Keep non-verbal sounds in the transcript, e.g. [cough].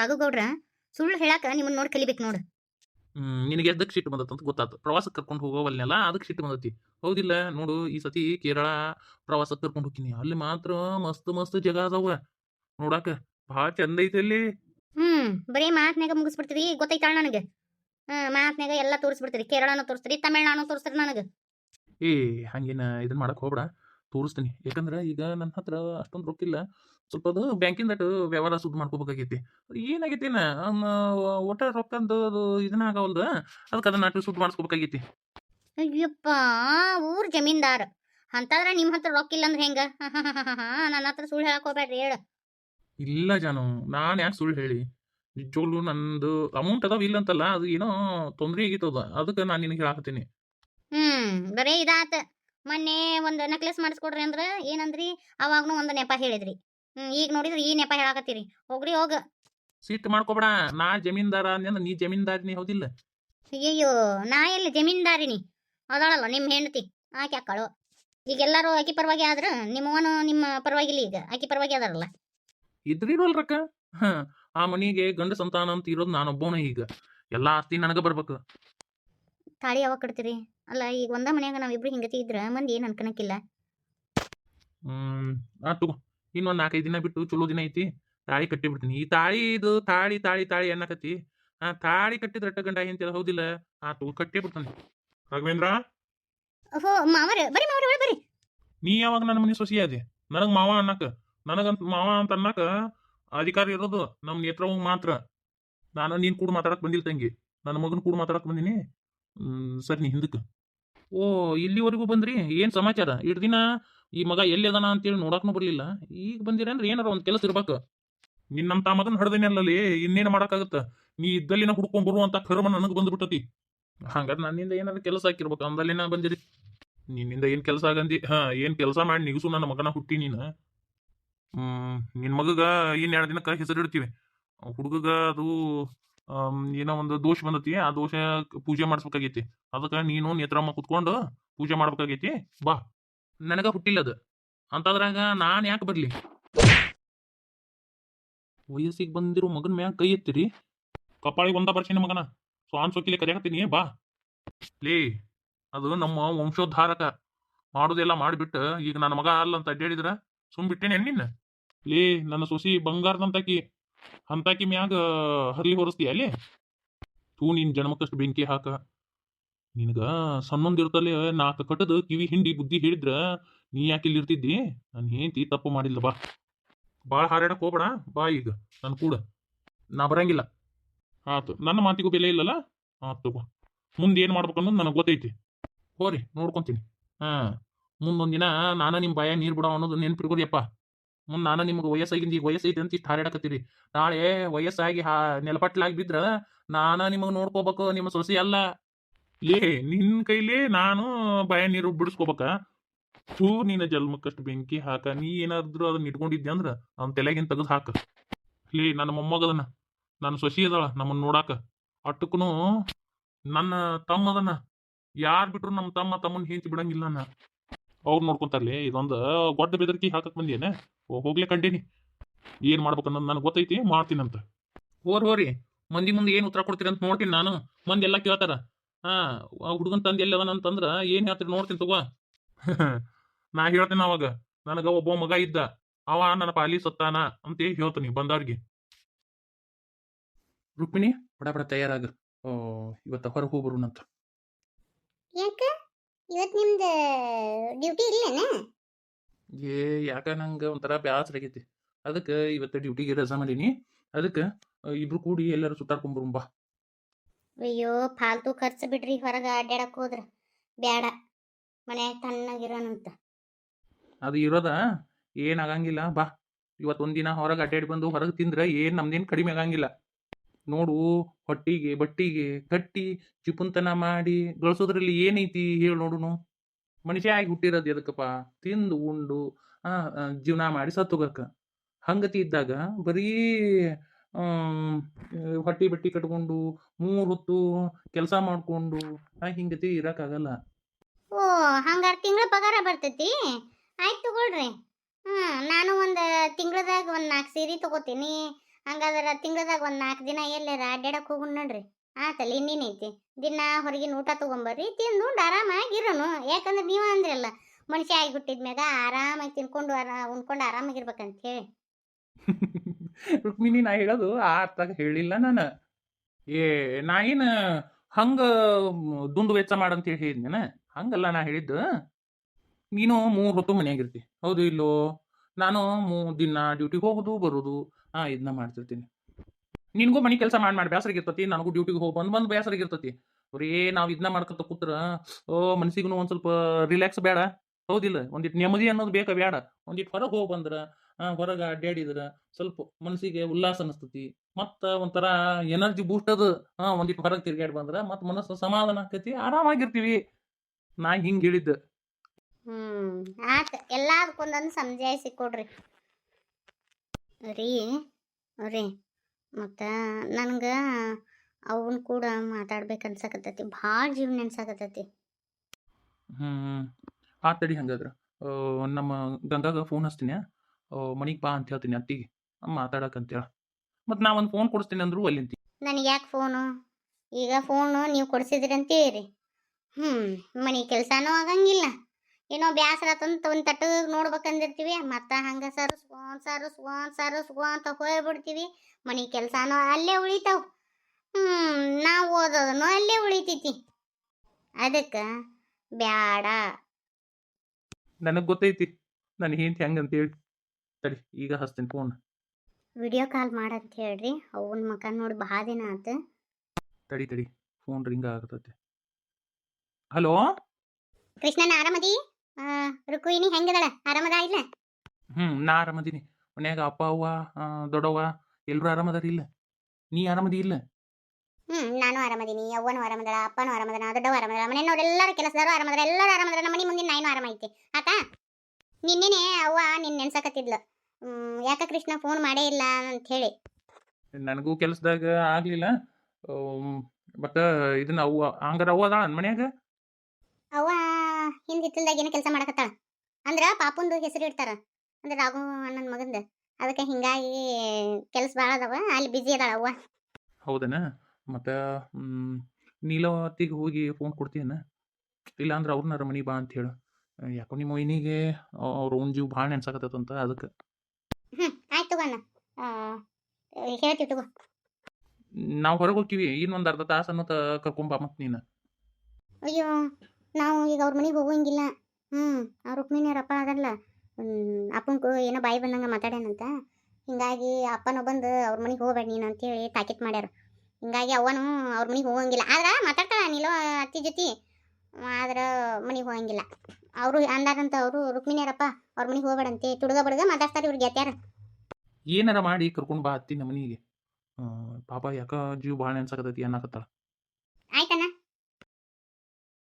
ರಾಘುಗೌಡ್ರ ಸುಳ್ಳು ಹೇಳಾಕ ನಿಮ್ಮನ್ನ ನೋಡಿ ಕಲಿಬೇಕು ನೋಡು. ಹ್ಮ್ ನಿನಗೆ ಎದಕ್ಕೆ ಸಿಟ್ಟು ಬಂದತ್ತ ಅಂತ ಗೊತ್ತಾತು. ಪ್ರವಾಸಕ್ಕೆ ಕರ್ಕೊಂಡು ಹೋಗೋವಲ್ನೆಲ್ಲ ಅದಕ್ಕೆ ಸಿಟ್ಟು ಬಂದತಿ. ಹೌದಿಲ್ಲ ನೋಡು ಈ ಸತಿ ಕೇರಳ ಪ್ರವಾಸಕ್ಕೆ ಕರ್ಕೊಂಡು ಹೋಗ್ತೀನಿ. ಅಲ್ಲಿ ಮಾತ್ರ ಮಸ್ತ್ ಮಸ್ತ್ ಜಗ ಅದಾವ. ನೋಡಾಕ ಭಾಳ ಚಂದ ಐತಿ ಅಲ್ಲಿ. ಹ್ಮ್ ಬರೀ ಮಾತ್ನಾಗ ಮುಗಿಸ್ಬಿಡ್ತೀರಿ ಗೊತ್ತೈತಾಳ ನನಗೆ? ಹ್ಮ್ ಮಾತ್ನಾಗ ಎಲ್ಲ ತೋರಿಸ್ಬಿಡ್ತೀರಿ. ಕೇರಳನ ತೋರಿಸ್ತೀರಿ ತಮಿಳ್ನಾಡು ತೋರಿಸ್ತೀರಿ ನನಗೆ. ಏ ಹಂಗೇನ ಇದನ್ನ ಮಾಡಕ್ ಹೋಗ್ಬೇಡ. ತೋರಿಸ್ತೀನಿ. ಯಾಕಂದ್ರೆ ಈಗ ನನ್ನ ಹತ್ರ ಅಷ್ಟೊಂದು ರೊಕ್ಕಿಲ್ಲ ಸ್ವಲ್ಪ ಅದು ಬ್ಯಾಂಕಿಂದ ವ್ಯವಹಾರ ಸುದ್ದಿ ಮಾಡ್ಕೋಬೇಕಾಗೈತಿ. ಏನಾಗೈತಿ ಒಟ್ಟ ರೊಕ್ಕದ ಅದು ಇದನ್ನ ಆಗವಲ್ದು. ಅದಕ್ಕೆ ಅದನ್ನ ಅಟ್ಟು ಸುದ್ದಿ ಮಾಡಿಸ್ಕೋಬೇಕಾಗೈತಿ. ಅಯ್ಯಪ್ಪ ಊರ್ ಜಮೀನ್ದಾರ. ಅಂತಂದ್ರೆ ನಿಮ್ ಹತ್ರ ರೊಕ್ಕ ಇಲ್ಲ ಅಂದ್ರೆ ಹೆಂಗ ನನ್ನ ಹತ್ರ ಸುಳ್ಳು ಹೇಳಕ್ ಹೋಗ್ಬೇಡ್ರಿ ಹೇಳ. ಇಲ್ಲ ಜಾನು ನಾನು ಯಾಕೆ ಸುಳ್ಳು ಹೇಳಿ? ನಿಜವಾಗ್ಲೂ ನಂದು ಅಮೌಂಟ್ ಅದಾವ ಇಲ್ಲ ಅಂತಲ್ಲ ಅದು ಏನೋ ತೊಂದರೆ ಆಗಿತ್ತದ ಅದಕ್ಕೆ ನಾನು ನಿನಗೆ ಹೇಳಾಕತ್ತೀನಿ. ಹ್ಮ್ ಬರೇ ಇದಾತ. ಮೊನ್ನೆ ಒಂದು ನೆಕ್ಲೆಸ್ ಮಾಡಿಸ್ಕೊಡ್ರಿ ಅಂದ್ರೆ ಏನಂದ್ರಿ? ಅವಾಗ್ನು ಒಂದು ನೆಪ ಹೇಳಿದ್ರಿ. ಹ್ಮ್ ಈಗ ನೋಡಿದ್ರೆ ಈ ನೆಪ ಹೇಳಾಕತ್ತೀರಿ. ಹೋಗ್ರಿ ಹೋಗ. ಸಿಟ್ಟು ಮಾಡ್ಕೊಬೇಡ. ನಾ ಜಮೀನ್ದಾರ ಅಂದ್ರೆ ನೀ ಜಮೀನ್ದಾರಿನಿ ಹೌದಿಲ್ಲ. ಅಯ್ಯಯ್ಯೋ ನಾ ಎಲ್ಲಿ ಜಮೀನ್ದಾರಿನಿ ಅದಾಳಲ್ಲ ನಿಮ್ಮ ಹೆಂಡತಿ. ಆಕೆ ಅಕ್ಕಳು. ಈಗ ಎಲ್ಲರೂ ಆಕಿ ಪರವಾಗಿ ಆದ್ರ ನಿಮ್ಮವನು ನಿಮ್ಮ ಪರವಾಗಿಲ್ಲ ಈಗ. ಆಕಿ ಪರವಾಗಿ ಅದಾರಲ್ಲ. ಇದ್ರಿರೋಲ್ ರೊಕ್ಕ ಹ ಆ ಮನಿಗೆ ಗಂಡ ಸಂತಾನ ಅಂತ ಇರೋದು ನಾನೊಬ್ಬನು ಈಗ. ಎಲ್ಲಾ ಆಸ್ತಿ ನನಗ ಬರ್ಬೇಕು. ತಾಳಿ ಯಾವಾಗ ಕಟ್ತೀರಿ? ಅಲ್ಲ ಈಗ ಒಂದ ಮನ್ಯಾಗ ನಾವಿಬ್ರು ಹಿಂಗತಿ ಇದ್ರ ಮಂದಿ ಏನ್ ಅನ್ಕನಕಿಲ್ಲ ಹ್ಮ್ ಆ ತಗೋ ಇನ್ನೊಂದ್ ನಾಲ್ಕೈದು ದಿನ ಬಿಟ್ಟು ಚಲೋ ದಿನ ಐತಿ ತಾಳಿ ಕಟ್ಟಿ ಬಿಡ್ತೀನಿ ಈ ತಾಳಿ ಇದು ತಾಳಿ ತಾಳಿ ತಾಳಿ ಅನ್ನಕತಿ ಆ ತಾಳಿ ಕಟ್ಟಿದ್ರೆ ಅಟ್ಟ ಗಂಡ ಹೆಂತಿಲ್ಲ ಹೌದಿಲ್ಲ ಆ ತಗೋ ಕಟ್ಟಿ ಬಿಡ್ತಾನೆ ರಾಘವೇಂದ್ರ? ಓಹೋ ಮಾವರ ಬರಿ ಮಾವರ ಒಳ ಬರಿ ನೀ ಯಾವಾಗ ನನ್ನ ಮನೆ ಸೊಸಿ ಅದಿ ನನಗ್ ಮಾವ ಅನ್ನಕ ನನಗಂತ ಮಾವ ಅಂತ ಅನ್ನಕ ಅಧಿಕಾರ ಇರೋದು ನಮ್ಮ ನೇತ್ರವ್ ಮಾತ್ರ. ನಾನು ನೀನ್ ಕೂಡ ಮಾತಾಡಕ್ ಬಂದಿಲ್ಲ ತಂಗಿ. ನನ್ನ ಮಗನ ಕೂಡ ಮಾತಾಡಕ್ ಬಂದಿನಿ. ಹ್ಮ್ ಸರಿ ನೀ ಹಿಂದಕ್ಕೆ ಓ, ಇಲ್ಲಿವರೆಗೂ ಬಂದ್ರಿ? ಏನ್ ಸಮಾಚಾರ? ಇಡ್ ದಿನ ಈ ಮಗ ಎಲ್ಲಿ ಅದಾನ ಅಂತೇಳಿ ನೋಡಕ್ನು ಬರ್ಲಿಲ್ಲ. ಈಗ ಬಂದಿರಂದ್ರೆ ಏನಾರ ಒಂದ್ ಕೆಲಸ ಇರ್ಬೇಕು. ನಿನ್ನಂತ ಮಗನ್ ತಾಮದನ್ ಹಡ್ದೇನೆ ಅಲ್ಲಲ್ಲಿ, ಇನ್ನೇನ್ ಮಾಡಕ್ಕಾಗತ್ತ? ನೀ ಇದ್ದಲ್ಲಿನ ಹುಡ್ಕೊಂಡ್ ಬರುವಂತ ಕರ್ಮ ನನಗ್ ಬಂದ್ಬಿಟ್ಟತಿ. ಹಂಗಾರೆ ನನ್ನಿಂದ ಏನಾರ ಕೆಲಸ ಹಾಕಿರ್ಬೇಕು, ಅಂದಲ್ಲಿನ ಬಂದಿರಿ. ನಿನ್ನಿಂದ ಏನ್ ಕೆಲಸ ಆಗಂದಿ? ಹಾ, ಏನ್ ಕೆಲಸ ಮಾಡಿ ನಿಗಸು ನನ್ನ ಮಗನ ಹುಟ್ಟಿ ನೀನು? ಹ್ಮ್, ನಿನ್ ಮಗಗ ಇನ್ ಎರಡು ದಿನಕ್ಕ ಹೆಸರಿಡ್ತೀವಿ. ಹುಡುಗಗ ಅದು ಏನೋ ಒಂದು ದೋಷ ಬಂದತಿ, ಆ ದೋಷ ಪೂಜೆ ಮಾಡಿಸ್ಬೇಕಾಗೈತಿ. ಅದಕ್ಕೆ ನೀನು ನೇತ್ರಮ್ಮ ಕುತ್ಕೊಂಡು ಪೂಜೆ ಮಾಡ್ಬೇಕಾಗೈತಿ, ಬಾ. ನನಗ ಹುಟ್ಟಿಲ್ಲ ಅದು. ಅಂತದ್ರಾಗ ನಾನು ಯಾಕೆ ಬರಲಿ? ವಯಸ್ಸಿಗೆ ಬಂದಿರೋ ಮಗನ ಮ್ಯಾಗ ಕೈ ಎತ್ತಿರಿ. ಕಪಾಳಿಗೆ ಒಂದ ಬರ್ಸಿನ ಮಗನ. ಸ್ವಾನ್ ಸೊಕ್ಕಿಲಿ ಕರೆಯಕತ್ತೀನಿ ಬಾ. ಲೇ, ಅದು ನಮ್ಮ ವಂಶೋದ್ಧಾರಕ. ಮಾಡೋದೆಲ್ಲ ಮಾಡಿಬಿಟ್ಟು, ಈಗ ನನ್ನ ಮಗ ಅಲ್ಲ ಅಂತ ಅಡ್ಡಾಡಿದ್ರ ಸುಮ್ ಬಿಟ್ಟೇನೆ ನಿನ್ನ? ಲೇ, ನನ್ನ ಸೊಸಿ ಬಂಗಾರದಂತಾಕಿ ಅಂತಾಕಿ ಮ್ಯಾಗ ಹರ್ಲಿ ಹೊರಸ್ತೀಯ ಅಲ್ಲಿ? ತೂ ನಿನ್ ಜನ್ಮಕ್ಕಷ್ಟು ಬೆಂಕಿ ಹಾಕ. ನಿನಗ ಸಣ್ಣೊಂದಿರ್ತಲ್ಲೇ ನಾಲ್ಕು ಕಟ್ಟದ ಕಿವಿ, ಹಿಂಡಿ, ಬುದ್ಧಿ ಹೇಳಿದ್ರ ನೀ ಯಾಕೆ ಇಲ್ಲಿ ಇರ್ತಿದ್ದಿ? ನಾನು ಹೆಂಡತಿ, ತಪ್ಪು ಮಾಡಿಲ್ಲ, ಬಾ. ಭಾಳ ಹಾರಾಡಕ್ಕೆ ಹೋಗ್ಬೇಡ, ಬಾ ಈಗ, ನಾನು ಕೂಡ. ನಾ ಬರಂಗಿಲ್ಲ. ಆತು, ನನ್ನ ಮಾತಿಗೂ ಬೆಲೆ ಇಲ್ಲಲ್ಲ? ಆತು ತಗೋ. ಮುಂದೆ ಏನು ಮಾಡ್ಬೇಕು ಅನ್ನೋದು ನನಗೆ ಗೊತ್ತೈತಿ. ಹೋರಿ, ನೋಡ್ಕೊಂತೀನಿ. ಹಾಂ, ಮುಂದೊಂದು ದಿನ ನಾನು ನಿಮ್ಮ ಬಾಯ ನೀರು ಬಿಡೋ ಅನ್ನೋದು ನೆನ್ಪಿಡ್ಕೋರಿಯಪ್ಪ ಮುಂದ್ ನಾನು ನಿಮ್ಗೆ ವಯಸ್ಸಾಗಿಂದ ಈಗ ವಯಸ್ಸೈತಿ ಅಂತ ಇಷ್ಟು ಹಾರಾಡಕತ್ತೀರಿ. ನಾಳೆ ವಯಸ್ಸಾಗಿ ಹಾ ನೆಲಪಟ್ಲಾಗಿ ಬಿದ್ರ ನಾನ ನಿಮಗೆ ನೋಡ್ಕೋಬೇಕು, ನಿಮ್ಮ ಸೊಸೆ ಅಲ್ಲ. ಲೇ ನಿನ್ನ ಕೈಲಿ ನಾನು ಬಾಯ ನೀರು ಬಿಡಿಸ್ಕೋಬೇಕ? ಥೂ, ನಿನ್ನ ಜನ್ಮಕ್ಕಷ್ಟು ಬೆಂಕಿ ಹಾಕ. ನೀ ಏನಾದ್ರು ಅದನ್ನ ಇಟ್ಕೊಂಡಿದ್ದೆ ಅಂದ್ರ ಅವ್ನ ತಲೆಗಿನ್ ತೆಗೆದು ಹಾಕ. ಲೇ, ನನ್ನ ಮೊಮ್ಮಗದನ, ನನ್ನ ಸೊಸಿ ಅದಾಳ ನಮ್ಮನ್ನ ನೋಡಾಕ. ಅಟ್ಟಕ್ಕೂ ನನ್ನ ತಮ್ಮದನ. ಯಾರ್ ಬಿಟ್ರು ನಮ್ಮ ತಮ್ಮ ತಮ್ಮನ ಹಿಂಚಿ ಬಿಡಂಗಿಲ್ಲ ನಾ ಅವ್ರು ನೋಡ್ಕೊಂತಾರಲ್ಲಿ ಇದೊಂದು ಗೊಡ್ಡ ಬೆದರಿಕೆ ಹಾಕಕ್ ಬಂದೇನೆ ಹೋಗ್ಲೇ ಕಂಡೀನಿ. ಏನ್ ಮಾಡ್ಬೇಕನ್ನೋದು ನನಗೆ ಗೊತ್ತೈತಿ, ಮಾಡ್ತೀನಂತ. ಹೋರ್, ಹೋರಿ. ಮಂದಿ ಮುಂದೆ ಏನು ಉತ್ತರ ಕೊಡ್ತೀರಿ ಅಂತ ನೋಡ್ತೀನಿ ನಾನು. ಮಂದಿ ಎಲ್ಲ ಕೇಳ್ತಾರ. ಹಾ ಹುಡುಗನ್ ತಂದೆ ಎಲ್ಲಿ ಅದಾನ ಅಂತಂದ್ರ ಏನ್ ಹೇಳ್ತೀರಿ ನೋಡ್ತೀನಿ ತಗೋ. [laughs] ನಾ ಹೇಳ್ತೀನಿ ಅವಾಗ. ನನಗ ಒಬ್ಬ ಮಗ ಇದ್ದ. ಅವ ನನ್ನ ಪಾಲಿ ಸತ್ತಾನ ಅಂತ ಹೇಳ್ತೀನಿ ಬಂದವ್ರಿಗೆ. ರುಕ್ಮಿಣಿ ಬಡ ಬಡ ತಯಾರಾಗ. ಓ, ಇವತ್ತ ಹೊರಗೆ ಹೋಗ್ಬರುನಂತ ಯಾಕ? ಇವತ್ ನಿಮ್ದ ಡ್ಯೂಟಿ ಇಲ್ಲೇನ? ಏ ಯಾಕ ನಂಗೆ ಒಂಥರ ಬ್ಯಾಸರ ಆಗೈತಿ. ಅದಕ್ಕೆ ಇವತ್ತು ಡ್ಯೂಟಿಗೆ ರಜಾ ಮಾಡೀನಿ. ಅದಕ್ಕೆ ಇಬ್ರು ಕೂಡಿ ಎಲ್ಲರೂ ಬಾ. ಅಯ್ಯೋ ಫಾಲ್ತು ಖರ್ಚು ಬಿಡ್ರಿ ಹೊರಗೆ ಅಡ್ಡಾಡಕ್ ಹೋದ್ರ. ಬ್ಯಾಡ. ಮನ್ಯಾಗ ತಣ್ಣಗಿರೋನಂತ ಅದು ಇರೋದ? ಏನ್ ಆಗಂಗಿಲ್ಲ. ಬಾ. ಇವತ್ತು ಒಂದಿನ ಹೊರಗೆ ಅಡ್ಡಾಡಿ ಬಂದು ಹೊರಗೆ ತಿಂದ್ರೆ ಏನ್ ನಮ್ದೇನ್ ಕಡಿಮೆ ಆಗಂಗಿಲ್ಲ. ನೋಡು ಹೊಟ್ಟಿಗೆ, ಬಟ್ಟಿಗೆ ಕಟ್ಟಿ ಚಿಪುಂತನ ಮಾಡಿ ಗಳಿಸೋದ್ರಲ್ಲಿ ಏನೈತಿ ಹೇಳಿ ನೋಡುನು? ಮನುಷ್ಯ ಆಗಿ ಹುಟ್ಟಿರೋದು ಎದಕ್ಕಪ್ಪ ತಿಂದು, ಉಂಡು, ಆ ಜೀವನ ಮಾಡಿ ಸತ್ತೋಗಕ್ಕ ಹಂಗತಿ ಇದ್ದಾಗ ಬರೀ ಹೊಟ್ಟಿ, ಬಟ್ಟಿ ಕಟ್ಕೊಂಡು ಮೂರ್ ಹೊತ್ತು ಕೆಲಸ ಮಾಡ್ಕೊಂಡು ಹಿಂಗತಿ ಇರಕ್ಕಾಗಲ್ಲ ಓ, ಹಂಗಾರ ತಿಂಗಳ ಪಗಾರ ಬರ್ತೈತಿ? ಆಯ್ತು ತಗೊಳ್ರಿ. ಹ್ಮ್, ನಾನು ಒಂದು ತಿಂಗಳದಾಗ ಒಂದು ನಾಲ್ಕು ಸೀರೆ ತಗೋತೀನಿ. ಹಂಗಾದ್ರೆ ತಿಂಗಳದಾಗ ಒಂದು ನಾಲ್ಕು ದಿನ ಎಲ್ಲಾರ ಅಡ್ಡಾಡಕ್ ಹೋಗೋಣ ನೋಡ್ರಿ. ಆತಲ್ಲ ಇನ್ನೇನೈತಿ ದಿನ ಹೊರಗಿನ ಊಟ ತಗೊಂಬರ್ರಿ, ತಿಂದು ಉಂಡು ಆರಾಮಾಗಿರೋನು ಯಾಕಂದ್ರೆ ನೀವ ಅಂದ್ರಲ್ಲ, ಮನುಷ್ಯ ಆಗಿ ಹುಟ್ಟಿದ್ಮ್ಯಾಗ ಆರಾಮಾಗಿ ತಿನ್ಕೊಂಡು ಆರಾ, ಉಣ್ಕೊಂಡು ಆರಾಮಾಗಿರ್ಬೇಕಂತ ಹೇಳಿ [laughs] ರುಕ್ಮಿಣಿ, ನಾ ಹೇಳೋದು ಆ ಅರ್ಥಾಗ ಹೇಳಿಲ್ಲ ನಾನು. ಏ, ನಾ ಏನು ಹಂಗ ದುಂದು ವೆಚ್ಚ ಮಾಡಂತ ಹೇಳಿ ಹೇಳಿದ್ನೇನ? ಹಂಗಲ್ಲ ನಾ ಹೇಳಿದ್ದು. ನೀನು ಮೂರು ಹೊತ್ತು ಮನೆಯಾಗಿರ್ತಿ ಹೌದು ಇಲ್ಲೋ? ನಾನು ದಿನ ಡ್ಯೂಟಿಗೆ ಹೋಗೋದು, ಬರೋದು ಹಾ ಇದನ್ನ ಮಾಡ್ತಿರ್ತೀನಿ. ನಿನಗೂ ಮನೆ ಕೆಲಸ ಮಾಡಿ ಮಾಡಿ ಇರ್ತತಿ ನನಗೂ ಡ್ಯೂಟಿಗೆ ಹೋಗಿ ಬಂದು ಬಂದು ಇರ್ತತಿ ಬರೀ ನಾವು ಇದನ್ನ ಮಾಡ್ಕೊತ ಕೂತ್ರ, ಓ ಮನ್ಸಿಗೂ ಒಂದು ಸ್ವಲ್ಪ ರಿಲ್ಯಾಕ್ಸ್ ಬೇಡ. ಹೌದಿಲ್ಲ ಒಂದಿಟ್ಟು ನೆಮ್ಮದಿ ಅನ್ನೋದು ಬೇಕಾ ಬೇಡ ಒಂದಿಟ್ಟು ಹೊರಗೆ ಹೋಗಿ ಬಂದ್ರ ಹೊರಗೆ ಅಡ್ಡಾಡಿದ್ರ ಸ್ವಲ್ಪ ಮನಸ್ಸಿಗೆ ಉಲ್ಲಾಸ ಅನಿಸ್ತತಿ. ಮತ್ತ ಒಂಥರ ಎನರ್ಜಿ ಬೂಸ್ಟ್ ಅದು ಹಾ ಒಂದಿಟ್ಟು ಹೊರಗೆ ತಿರ್ಗಾಡಿ ಬಂದ್ರ ಮತ್ತು ಮನಸ್ಸು ಸಮಾಧಾನ ಆಕತಿ, ಆರಾಮಾಗಿರ್ತೀವಿ. ನಾ ಹಿಂಗ್ ಹೇಳಿದ್ದ. ಹ್ಮ್ ಆತ ಎಲ್ಲದಕ್ಕೊಂದೊಂದು ಸಮಜಾಯಿಸಿ ಕೊಡ್ರಿ. ರೀ ರೀ ಮತ್ತು ನನಗೆ ಅವನ್ ಕೂಡ ಮಾತಾಡ್ಬೇಕು ಅನ್ಸಕತ್ತೈತಿ ಭಾಳ ಜೀವ ನೆನ್ಸಾಕತ್ತೈತಿ. ಹ್ಮ್ ಆ ತಡಿ ಹಂಗಾದ್ರ. ನಮ್ಮ ಗಂಗಾಗ ಫೋನ್ ಹಚ್ತೀನಿ ಮನಿಗೆ ಬಾ ಅಂತ ಹೇಳ್ತೀನಿ ಅತ್ತಿಗೆ ಮಾತಾಡಕ್ ಮತ್ತು ಮತ್ ನಾ ಒಂದು ಫೋನ್ ಕೊಡಿಸ್ತೀನಿ ಅಂದ್ರು ಅಲ್ಲಿಂತಿ ನನಗೆ ಯಾಕೆ ಫೋನು ಈಗ ಫೋನು ನೀವು ಕೊಡಿಸಿದ್ರಿ ಅಂತೀರಿ. ಹ್ಞೂ ಮನೆ ಕೆಲಸನೂ ಆಗಂಗಿಲ್ಲ. ಏನೋ ಬ್ಯಾಸರ ತಂತ ಒಂದು ತಟ್ಟು ನೋಡ್ಬೇಕಂದಿರ್ತೀವಿ. ಮತ್ತು ಹಂಗೆ ಸರಸ್ಕೊಂಡ್ ಸರಸ್ಕೊಂಡ್ ಸರಸ್ಕೊ ಅಂತ ಹೋಗ್ಬಿಡ್ತೀವಿ. ಮನೆ ಕೆಲಸನೂ ಅಲ್ಲೇ ಉಳಿತಾವ್. ಹ್ಞೂ ನಾವು ಓದೋದನ್ನು ಅಲ್ಲೇ ಉಳಿತೈತಿ. ಅದಕ್ಕೆ ಬ್ಯಾಡ. ನನಗೆ ಗೊತ್ತೈತಿ. ನನ್ನ ಹೆಂಡತಿ ಹೆಂಗಂತ ಹೇಳಿ ತಡಿ ಈಗ ಹಚ್ತೀನಿ ಫೋನ್ ವಿಡಿಯೋ ಕಾಲ್ ಮಾಡಂತ ಹೇಳ್ರಿ. ಅವನ ಮಕ ನೋಡಿ ಭಾಳ ದಿನ ಆತು. ತಡಿ ತಡಿ. ಫೋನ್ ರಿಂಗ್ ಆಗತೈತಿ ಹಲೋ ಕೃಷ್ಣನ ಆರಾಮದಿ? ರುಕ್ವಿನಿ ಹೆಂಗದಳ? ಆರಾಮದ ಇಲ್ಲ? ಹ್ಮ್ ನಾ ಆರಾಮದೀನಿ. ಮನ್ಯಾಗ ಅಪ್ಪ ಅವ್ವ ದೊಡ್ಡವ್ವ ಎಲ್ರು ಆರಾಮದಾರ ಇಲ್ಲ? ನೀ ಆರಾಮದಿ ಇಲ್ಲ? ಹ್ಮ್ ನಾನು ಆರಾಮದೀನಿ. ಅವ್ವನು ಆರಾಮದಳ ಅಪ್ಪನು ಆರಾಮದನ ದೊಡ್ಡವ ಆರಾಮದಳ ಮನೆಯವ್ರೆಲ್ಲರೂ ಕೆಲಸದವರು ಆರಾಮದಳ ಎಲ್ಲರೂ ಆರಾಮದಳ ನಮ್ಮ ಮನೆ ಮುಂದಿನ ನಾಯಿನೂ ಆರಾಮೈತಿ ಆತ? ನಿನ್ನೆನೆ ಅವ್ವ ನಿನ್ನ ನೆನ್ಸಕತ್ತಿದ್ಲು. ಹ್ಮ್ ಯಾಕ ಕೃಷ್ಣ ಫೋನ್ ಮಾಡೇ ಇಲ್ಲ ಅಂತ ಹೇಳಿ ನನಗೂ ಕೆಲಸದಾಗ ಆಗ್ಲಿಲ್ಲ. ಬಟ್ ಇದನ್ನ ಅವ್ವ ಹಂಗಾರ ಅವ್ವ ಅದಾಳ ಮನ್ಯಾಗ? ಅವ್ವ ಹಿಂದ್ ಹಿತ್ತಲ್ದಾಗ ಏನೋ ಕೆಲಸ ಮಾಡಕತ್ತಾಳ? ಅಂದ್ರ ಪಾಪುಂದು ಹೆಸರು ಇಡ್ತಾರ. ಅಂದ್ರೆ ರಾಘು ಅಣ್ಣನ ಮಗಂದ. ಅದಕ್ಕೆ ಹಿಂಗಾಗಿ ಕೆಲಸ ಭಾಳ ಅದಾವ ಅಲ್ಲಿ ಬಿಜಿ ಅದಾಳ ಅವ್ವ. ಹೌದನ? ಮತ್ತ ನೀಲವತಿಗೆ ಹೋಗಿ ಫೋನ್ ಕೊಡ್ತೀಯನ? ಇಲ್ಲ ಅಂದ್ರೆ ಅವ್ರನ್ನಾರ ಮನಿ ಬಾ ಅಂತ ಹೇಳು. ಯಾಕೋ ನಿಮ್ಮ ಮೊಯ್ನಿಗೆ ಅವ್ರ ಓನ್ ಜೀವ ಭಾಳ ನೆನ್ಸಾಕತ್ತಂತ ಅದಕ್ಕೆ. ಹ್ಮ್ ಆಯ್ತು ತಗೋಣ ಹೇಳ್ತೀವಿ ತಗೋ. ನಾವು ಹೊರಗೆ ಹೋಗ್ತೀವಿ ಇನ್ನೊಂದು ಅರ್ಧ ತಾಸು ಅನ್ನೋತ ಕರ್ಕೊಂಬಾ ಮತ್ತೆ ನೀನು. ಅಯ್ಯೋ ನಾವು ಈಗ ಅವ್ರ ಮನೆಗೆ ಹೋಗೋಂಗಿಲ್ಲ ಹ್ಞೂ ಅವ್ರ ರುಕ್ಮಿಣಿಯವ್ರ ಅಪ್ಪ ಅದಲ್ಲ ಅಪ್ಪಂಗೂ ಏನೋ ಬಾಯಿ ಬಂದಂಗೆ ಮಾತಾಡ್ಯಾನಂತ. ಹಿಂಗಾಗಿ ಅಪ್ಪನೂ ಬಂದು ಅವ್ರ ಮನೆಗೆ ಹೋಗ್ಬೇಡ ನೀನು ಅಂತೇಳಿ ತಾಕೀತ್ ಮಾಡ್ಯಾರ. ಹಿಂಗಾಗಿ ಅವನು ಅವ್ರ ಮನೆಗೆ ಹೋಗಂಗಿಲ್ಲ. ಆದ್ರೆ ಮಾತಾಡ್ತಾಳ ನೀಲೋ ಅತ್ತಿ ಜೊತೆ. ಆದ್ರೆ ಮನೆಗೆ ಹೋಗಂಗಿಲ್ಲ. ಅವರು ಅಂದಾರಂತ ಅವರು ರುಕ್ಮಿಣಿಯರಪ್ಪ ಅವ್ರ ಮನೆಗೆ ಹೋಗ್ಬೇಡಂತೆ ತುಡುಗ ಬಡ್ಗ ಮಾತಾಡ್ತಾರೆ ಇವ್ರಿಗೆ ಗೆತ್ಯಾರ ಏನಾರ ಮಾಡಿ ಕರ್ಕೊಂಡು ಬಾ ಅತ್ತಿ ನಮ್ಮ ಮನೆಗೆ. ಪಾಪ ಯಾಕ ಜೀವ ಭಾಳ ನೆನ್ಸಾಕತ್ತೈತಿ ಅನ್ನಕತ್ತಾಳ. ಆಯ್ತಣ್ಣ.